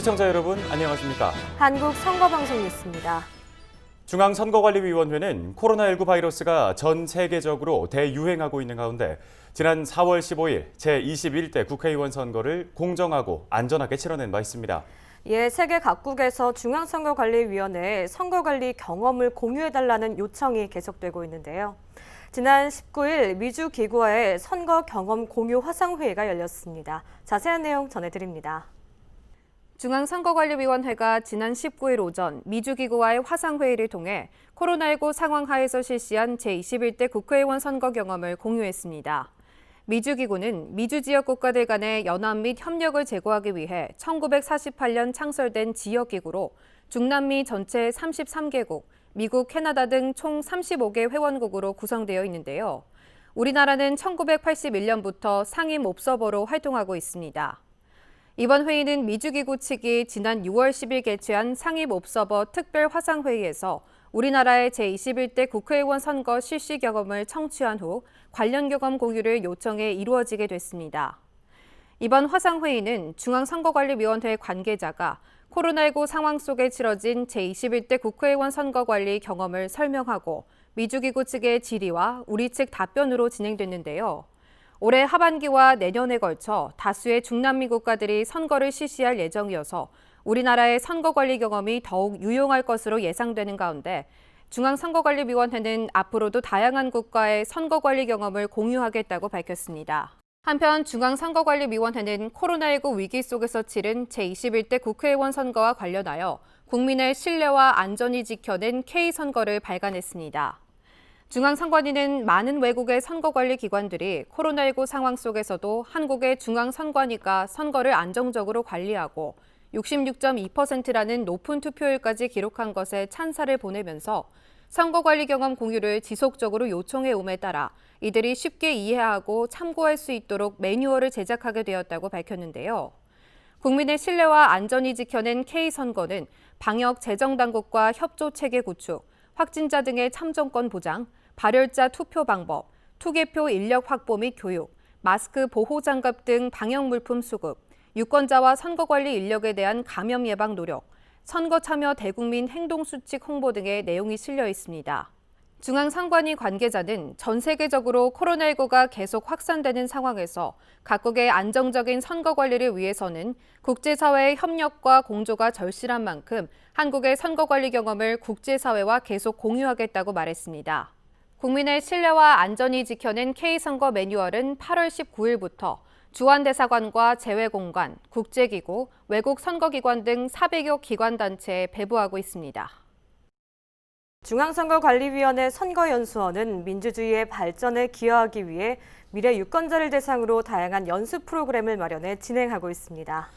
시청자 여러분 안녕하십니까? 한국 선거방송 뉴스입니다. 중앙선거관리위원회는 코로나19 바이러스가 전 세계적으로 대유행하고 있는 가운데 지난 4월 15일 제21대 국회의원 선거를 공정하고 안전하게 치러낸 바 있습니다. 예, 세계 각국에서 중앙선거관리위원회에 선거관리 경험을 공유해달라는 요청이 계속되고 있는데요. 지난 19일 미주 기구와의 선거 경험 공유 화상회의가 열렸습니다. 자세한 내용 전해드립니다. 중앙선거관리위원회가 지난 19일 오전 미주기구와의 화상회의를 통해 코로나19 상황 하에서 실시한 제21대 국회의원 선거 경험을 공유했습니다. 미주기구는 미주 지역 국가들 간의 연합 및 협력을 제고하기 위해 1948년 창설된 지역기구로 중남미 전체 33개국, 미국, 캐나다 등 총 35개 회원국으로 구성되어 있는데요. 우리나라는 1981년부터 상임 옵서버로 활동하고 있습니다. 이번 회의는 미주기구 측이 지난 6월 10일 개최한 상임 옵서버 특별 화상회의에서 우리나라의 제21대 국회의원 선거 실시 경험을 청취한 후 관련 경험 공유를 요청해 이루어지게 됐습니다. 이번 화상회의는 중앙선거관리위원회 관계자가 코로나19 상황 속에 치러진 제21대 국회의원 선거 관리 경험을 설명하고 미주기구 측의 질의와 우리 측 답변으로 진행됐는데요. 올해 하반기와 내년에 걸쳐 다수의 중남미 국가들이 선거를 실시할 예정이어서 우리나라의 선거 관리 경험이 더욱 유용할 것으로 예상되는 가운데 중앙선거관리위원회는 앞으로도 다양한 국가의 선거 관리 경험을 공유하겠다고 밝혔습니다. 한편 중앙선거관리위원회는 코로나19 위기 속에서 치른 제21대 국회의원 선거와 관련하여 국민의 신뢰와 안전이 지켜낸 K선거를 발간했습니다. 중앙선관위는 많은 외국의 선거관리 기관들이 코로나19 상황 속에서도 한국의 중앙선관위가 선거를 안정적으로 관리하고 66.2%라는 높은 투표율까지 기록한 것에 찬사를 보내면서 선거관리 경험 공유를 지속적으로 요청해 옴에 따라 이들이 쉽게 이해하고 참고할 수 있도록 매뉴얼을 제작하게 되었다고 밝혔는데요. 국민의 신뢰와 안전이 지켜낸 K선거는 방역 재정당국과 협조 체계 구축, 확진자 등의 참정권 보장, 발열자 투표 방법, 투개표 인력 확보 및 교육, 마스크 보호 장갑 등 방역 물품 수급, 유권자와 선거 관리 인력에 대한 감염 예방 노력, 선거 참여 대국민 행동 수칙 홍보 등의 내용이 실려 있습니다. 중앙선관위 관계자는 전 세계적으로 코로나19가 계속 확산되는 상황에서 각국의 안정적인 선거 관리를 위해서는 국제사회의 협력과 공조가 절실한 만큼 한국의 선거 관리 경험을 국제사회와 계속 공유하겠다고 말했습니다. 국민의 신뢰와 안전이 지켜낸 K선거 매뉴얼은 8월 19일부터 주한대사관과 재외공관, 국제기구, 외국 선거기관 등 400여 기관단체에 배부하고 있습니다. 중앙선거관리위원회 선거연수원은 민주주의의 발전에 기여하기 위해 미래 유권자를 대상으로 다양한 연수 프로그램을 마련해 진행하고 있습니다.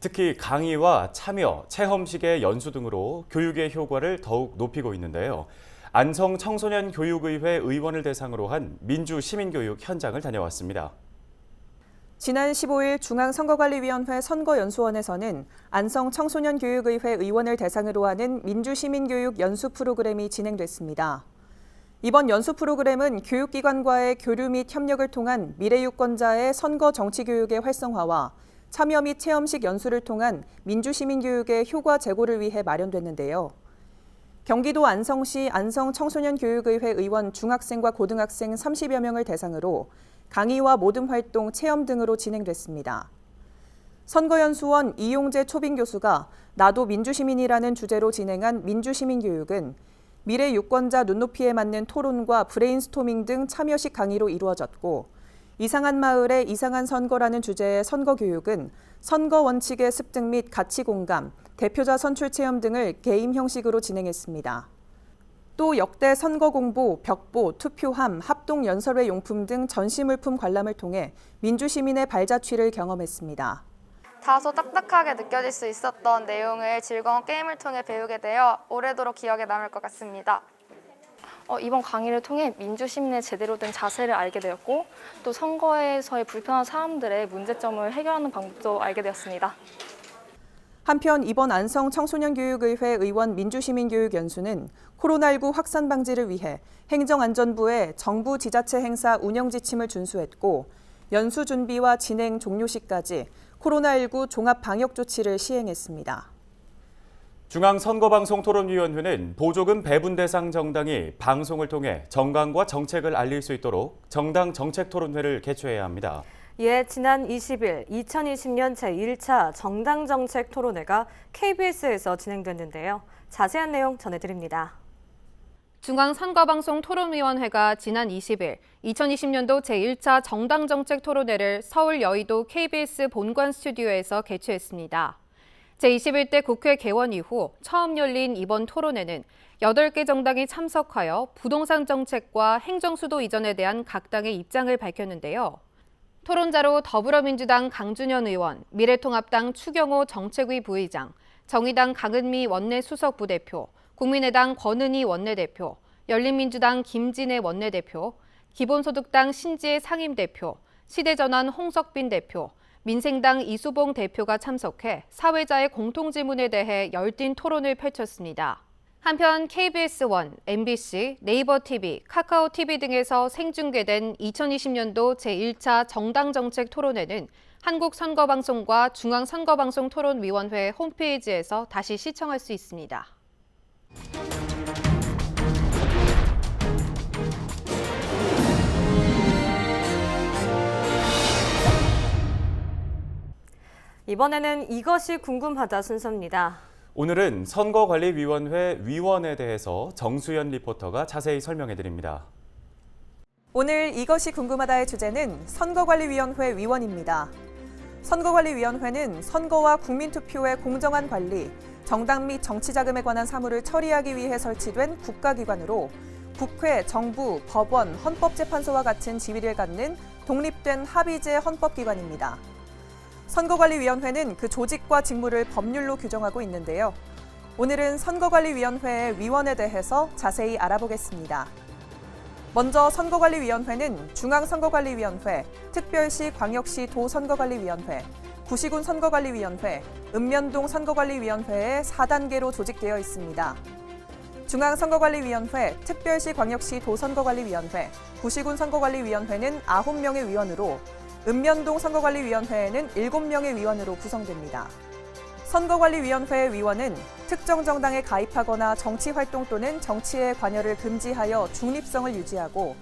특히 강의와 참여, 체험식의 연수 등으로 교육의 효과를 더욱 높이고 있는데요. 안성 청소년 교육의회 의원을 대상으로 한 민주 시민교육 현장을 다녀왔습니다. 지난 15일 중앙선거관리위원회 선거연수원에서는 안성 청소년교육의회 의원을 대상으로 하는 민주시민교육 연수 프로그램이 진행됐습니다. 이번 연수 프로그램은 교육기관과의 교류 및 협력을 통한 미래유권자의 선거 정치교육의 활성화와 참여 및 체험식 연수를 통한 민주시민교육의 효과 제고를 위해 마련됐는데요. 경기도 안성시 안성청소년교육의회 의원 중학생과 고등학생 30여 명을 대상으로 강의와 모든 활동, 체험 등으로 진행됐습니다. 선거연수원 이용재 초빙 교수가 나도 민주시민이라는 주제로 진행한 민주시민교육은 미래 유권자 눈높이에 맞는 토론과 브레인스토밍 등 참여식 강의로 이루어졌고 이상한 마을의 이상한 선거라는 주제의 선거 교육은 선거 원칙의 습득 및 가치 공감, 대표자 선출 체험 등을 게임 형식으로 진행했습니다. 또 역대 선거 공보, 벽보, 투표함, 합동 연설회 용품 등 전시 물품 관람을 통해 민주 시민의 발자취를 경험했습니다. 다소 딱딱하게 느껴질 수 있었던 내용을 즐거운 게임을 통해 배우게 되어 오래도록 기억에 남을 것 같습니다. 어, 이번 강의를 통해 민주시민의 제대로 된 자세를 알게 되었고 또 선거에서의 불편한 사람들의 문제점을 해결하는 방법도 알게 되었습니다. 한편 이번 안성 청소년교육의회 의원 민주시민교육연수는 코로나19 확산 방지를 위해 행정안전부의 정부 지자체 행사 운영 지침을 준수했고 연수 준비와 진행 종료 시까지 코로나19 종합 방역 조치를 시행했습니다. 중앙선거방송토론위원회는 보조금 배분 대상 정당이 방송을 통해 정강과 정책을 알릴 수 있도록 정당 정책토론회를 개최해야 합니다. 이에 지난 20일 2020년 제1차 정당 정책 토론회가 KBS에서 진행됐는데요. 자세한 내용 전해드립니다. 중앙선거방송토론위원회가 지난 20일 2020년도 제1차 정당 정책 토론회를 서울 여의도 KBS 본관 스튜디오에서 개최했습니다. 제21대 국회 개원 이후 처음 열린 이번 토론회는 8개 정당이 참석하여 부동산 정책과 행정수도 이전에 대한 각 당의 입장을 밝혔는데요. 토론자로 더불어민주당 강준현 의원, 미래통합당 추경호 정책위 부의장, 정의당 강은미 원내 수석 부대표, 국민의당 권은희 원내대표, 열린민주당 김진애 원내대표, 기본소득당 신지혜 상임대표, 시대전환 홍석빈 대표, 민생당 이수봉 대표가 참석해 사회자의 공통질문에 대해 열띤 토론을 펼쳤습니다. 한편 KBS1, MBC, 네이버 TV, 카카오 TV 등에서 생중계된 2020년도 제1차 정당정책 토론회는 한국선거방송과 중앙선거방송토론위원회 홈페이지에서 다시 시청할 수 있습니다. 이번에는 이것이 궁금하다 순서입니다. 오늘은 선거관리위원회 위원에 대해서 정수연 리포터가 자세히 설명해 드립니다. 오늘 이것이 궁금하다의 주제는 선거관리위원회 위원입니다. 선거관리위원회는 선거와 국민투표의 공정한 관리, 정당 및 정치자금에 관한 사무를 처리하기 위해 설치된 국가기관으로 국회, 정부, 법원, 헌법재판소와 같은 지위를 갖는 독립된 합의제 헌법기관입니다. 선거관리위원회는 그 조직과 직무를 법률로 규정하고 있는데요. 오늘은 선거관리위원회의 위원에 대해서 자세히 알아보겠습니다. 먼저 선거관리위원회는 중앙선거관리위원회, 특별시 광역시 도선거관리위원회, 구시군 선거관리위원회, 읍면동 선거관리위원회의 4단계로 조직되어 있습니다. 중앙선거관리위원회, 특별시 광역시 도선거관리위원회, 구시군 선거관리위원회는 9명의 위원으로 읍면동 선거관리위원회에는 7명의 위원으로 구성됩니다. 선거관리위원회의 위원은 특정 정당에 가입하거나 정치 활동 또는 정치에 관여를 금지하여 중립성을 유지하고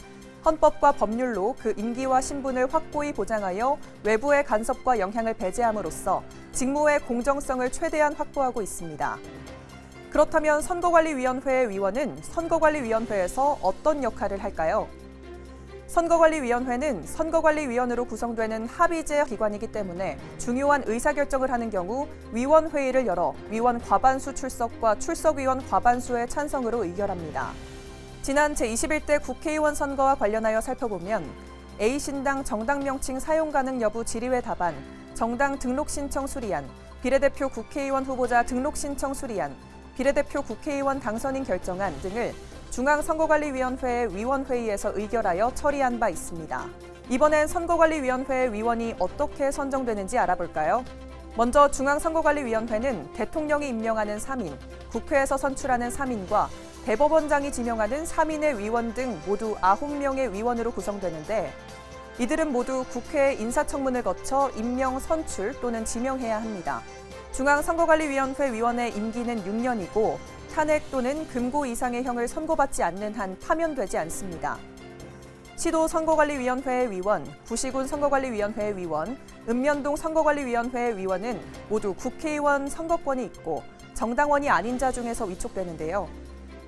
헌법과 법률로 그 임기와 신분을 확고히 보장하여 외부의 간섭과 영향을 배제함으로써 직무의 공정성을 최대한 확보하고 있습니다. 그렇다면 선거관리위원회의 위원은 선거관리위원회에서 어떤 역할을 할까요? 선거관리위원회는 선거관리위원으로 구성되는 합의제 기관이기 때문에 중요한 의사결정을 하는 경우 위원회의를 열어 위원 과반수 출석과 출석위원 과반수의 찬성으로 의결합니다. 지난 제21대 국회의원 선거와 관련하여 살펴보면 A신당 정당 명칭 사용 가능 여부 질의회 답안, 정당 등록 신청 수리안, 비례대표 국회의원 후보자 등록 신청 수리안, 비례대표 국회의원 당선인 결정안 등을 중앙선거관리위원회 위원회의에서 의결하여 처리한 바 있습니다. 이번엔 선거관리위원회 위원이 어떻게 선정되는지 알아볼까요? 먼저 중앙선거관리위원회는 대통령이 임명하는 3인, 국회에서 선출하는 3인과 대법원장이 지명하는 3인의 위원 등 모두 9명의 위원으로 구성되는데 이들은 모두 국회 인사청문을 거쳐 임명, 선출 또는 지명해야 합니다. 중앙선거관리위원회 위원의 임기는 6년이고 탄핵 또는 금고 이상의 형을 선고받지 않는 한 파면되지 않습니다. 시도 선거관리위원회 위원, 구시군 선거관리위원회 위원, 읍면동 선거관리위원회 위원은 모두 국회의원 선거권이 있고 정당원이 아닌 자 중에서 위촉되는데요.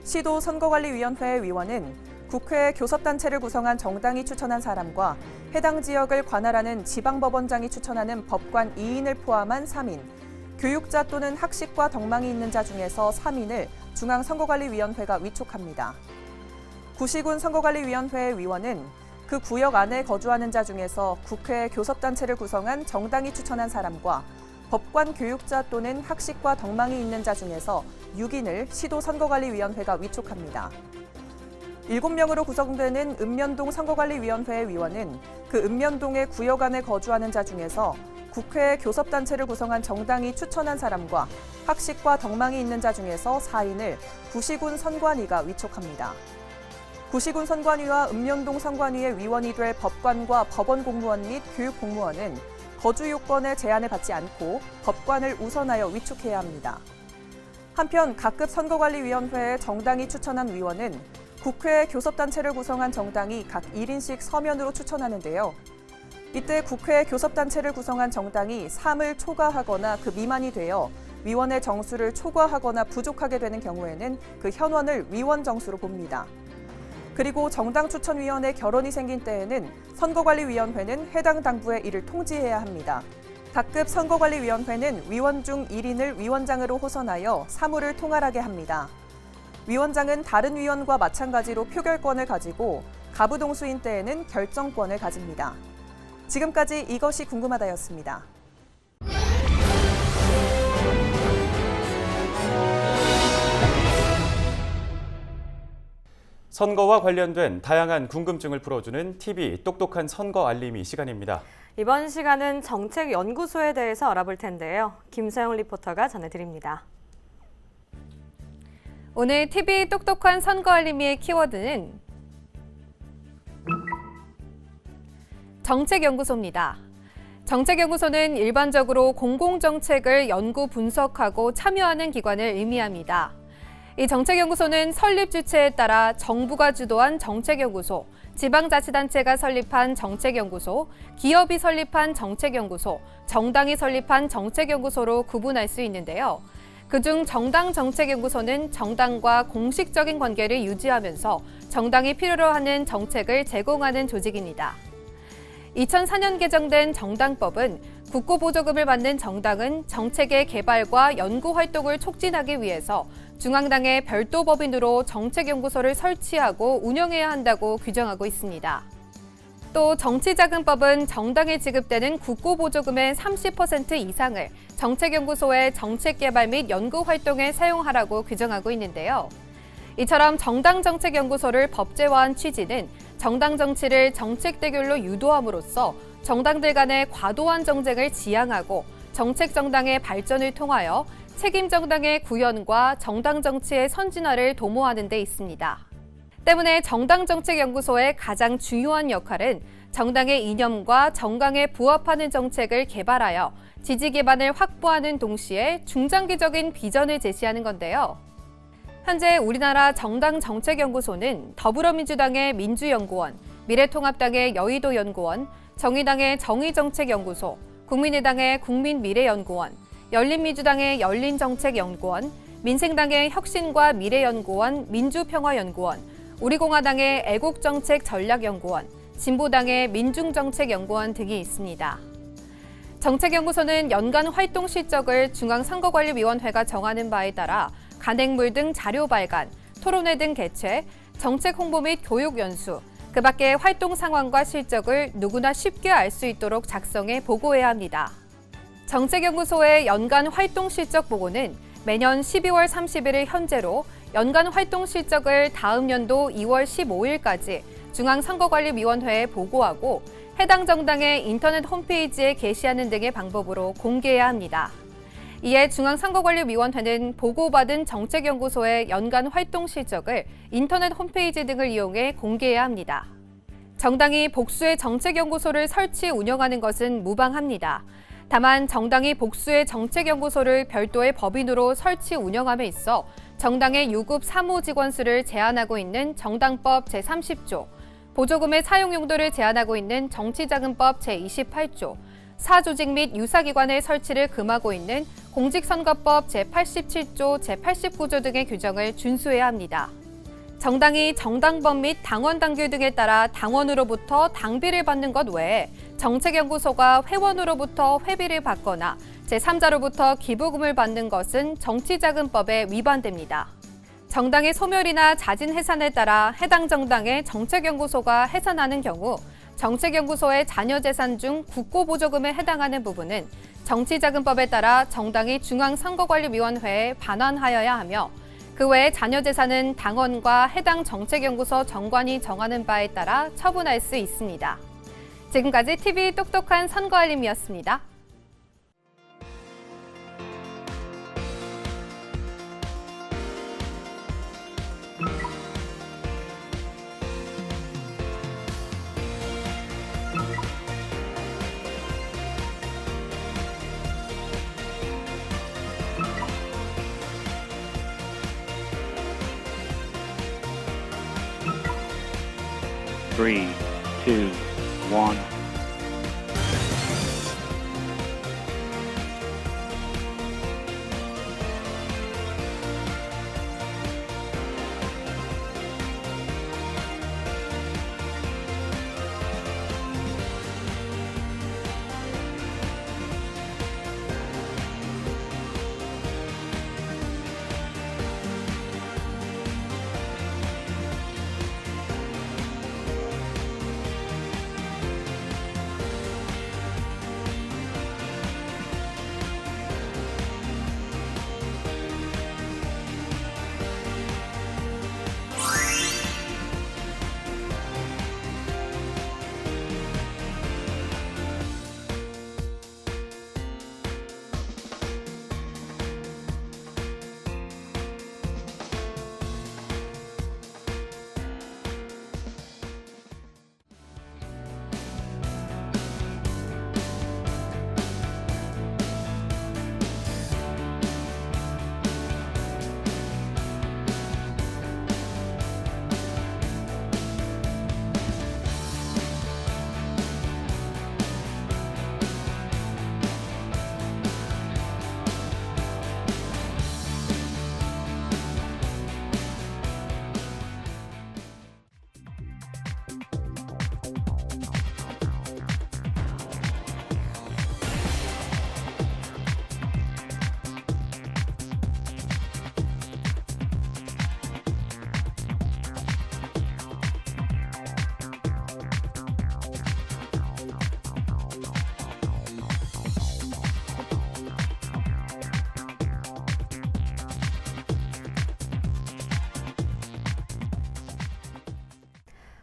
시도 선거관리위원회 위원은 국회 교섭단체를 구성한 정당이 추천한 사람과 해당 지역을 관할하는 지방법원장이 추천하는 법관 2인을 포함한 3인, 교육자 또는 학식과 덕망이 있는 자 중에서 3인을 중앙선거관리위원회가 위촉합니다. 구시군 선거관리위원회 위원은 그 구역 안에 거주하는 자 중에서 국회 교섭단체를 구성한 정당이 추천한 사람과 법관 교육자 또는 학식과 덕망이 있는 자 중에서 6인을 시도선거관리위원회가 위촉합니다. 7명으로 구성되는 읍면동 선거관리위원회 위원은 그 읍면동의 구역 안에 거주하는 자 중에서 국회 교섭단체를 구성한 정당이 추천한 사람과 학식과 덕망이 있는 자 중에서 4인을 구시군 선관위가 위촉합니다. 구시군 선관위와 읍면동 선관위의 위원이 될 법관과 법원 공무원 및 교육 공무원은 거주 요건의 제한을 받지 않고 법관을 우선하여 위촉해야 합니다. 한편 각급 선거관리위원회에 정당이 추천한 위원은 국회 교섭단체를 구성한 정당이 각 1인씩 서면으로 추천하는데요. 이때 국회 교섭단체를 구성한 정당이 3을 초과하거나 그 미만이 되어 위원의 정수를 초과하거나 부족하게 되는 경우에는 그 현원을 위원 정수로 봅니다. 그리고 정당 추천위원회 결혼이 생긴 때에는 선거관리위원회는 해당 당부에 이를 통지해야 합니다. 각급 선거관리위원회는 위원 중 1인을 위원장으로 호선하여 사무를 통할하게 합니다. 위원장은 다른 위원과 마찬가지로 표결권을 가지고 가부동수인 때에는 결정권을 가집니다. 지금까지 이것이 궁금하다였습니다. 선거와 관련된 다양한 궁금증을 풀어주는 TV 똑똑한 선거 알림이 시간입니다. 이번 시간은 정책연구소에 대해서 알아볼 텐데요. 김서영 리포터가 전해드립니다. 오늘 TV 똑똑한 선거 알림이의 키워드는 정책연구소입니다. 정책연구소는 일반적으로 공공정책을 연구 분석하고 참여하는 기관을 의미합니다. 이 정책연구소는 설립 주체에 따라 정부가 주도한 정책연구소, 지방자치단체가 설립한 정책연구소, 기업이 설립한 정책연구소, 정당이 설립한 정책연구소로 구분할 수 있는데요. 그중 정당 정책연구소는 정당과 공식적인 관계를 유지하면서 정당이 필요로 하는 정책을 제공하는 조직입니다. 2004년 개정된 정당법은 국고보조금을 받는 정당은 정책의 개발과 연구 활동을 촉진하기 위해서 중앙당의 별도 법인으로 정책연구소를 설치하고 운영해야 한다고 규정하고 있습니다. 또 정치자금법은 정당에 지급되는 국고보조금의 30% 이상을 정책연구소의 정책개발 및 연구활동에 사용하라고 규정하고 있는데요. 이처럼 정당정책연구소를 법제화한 취지는 정당 정치를 정책 대결로 유도함으로써 정당들 간의 과도한 정쟁을 지양하고 정책 정당의 발전을 통하여 책임 정당의 구현과 정당 정치의 선진화를 도모하는 데 있습니다. 때문에 정당 정책 연구소의 가장 중요한 역할은 정당의 이념과 정강에 부합하는 정책을 개발하여 지지 기반을 확보하는 동시에 중장기적인 비전을 제시하는 건데요. 현재 우리나라 정당정책연구소는 더불어민주당의 민주연구원, 미래통합당의 여의도연구원, 정의당의 정의정책연구소, 국민의당의 국민미래연구원, 열린민주당의 열린정책연구원, 민생당의 혁신과 미래연구원, 민주평화연구원, 우리공화당의 애국정책전략연구원, 진보당의 민중정책연구원 등이 있습니다. 정책연구소는 연간 활동 실적을 중앙선거관리위원회가 정하는 바에 따라 간행물 등 자료 발간, 토론회 등 개최, 정책 홍보 및 교육 연수, 그 밖의 활동 상황과 실적을 누구나 쉽게 알 수 있도록 작성해 보고해야 합니다. 정책연구소의 연간 활동 실적 보고는 매년 12월 31일 현재로 연간 활동 실적을 다음 연도 2월 15일까지 중앙선거관리위원회에 보고하고 해당 정당의 인터넷 홈페이지에 게시하는 등의 방법으로 공개해야 합니다. 이에 중앙선거관리위원회는 보고받은 정책연구소의 연간 활동 실적을 인터넷 홈페이지 등을 이용해 공개해야 합니다. 정당이 복수의 정책연구소를 설치 운영하는 것은 무방합니다. 다만 정당이 복수의 정책연구소를 별도의 법인으로 설치 운영함에 있어 정당의 유급 사무 직원 수를 제한하고 있는 정당법 제30조, 보조금의 사용 용도를 제한하고 있는 정치자금법 제28조, 사조직 및 유사기관의 설치를 금하고 있는 공직선거법 제87조, 제89조 등의 규정을 준수해야 합니다. 정당이 정당법 및 당원 당규 등에 따라 당원으로부터 당비를 받는 것 외에 정책연구소가 회원으로부터 회비를 받거나 제3자로부터 기부금을 받는 것은 정치자금법에 위반됩니다. 정당의 소멸이나 자진 해산에 따라 해당 정당의 정책연구소가 해산하는 경우 정책연구소의 자녀 재산 중 국고보조금에 해당하는 부분은 정치자금법에 따라 정당이 중앙선거관리위원회에 반환하여야 하며 그 외에 자녀 재산은 당원과 해당 정책연구소 정관이 정하는 바에 따라 처분할 수 있습니다. 지금까지 TV 똑똑한 선거 알림이었습니다. Three, two, one.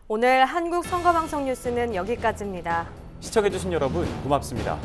오늘 한국 선거방송 뉴스는 여기까지입니다. 시청해주신 여러분 고맙습니다.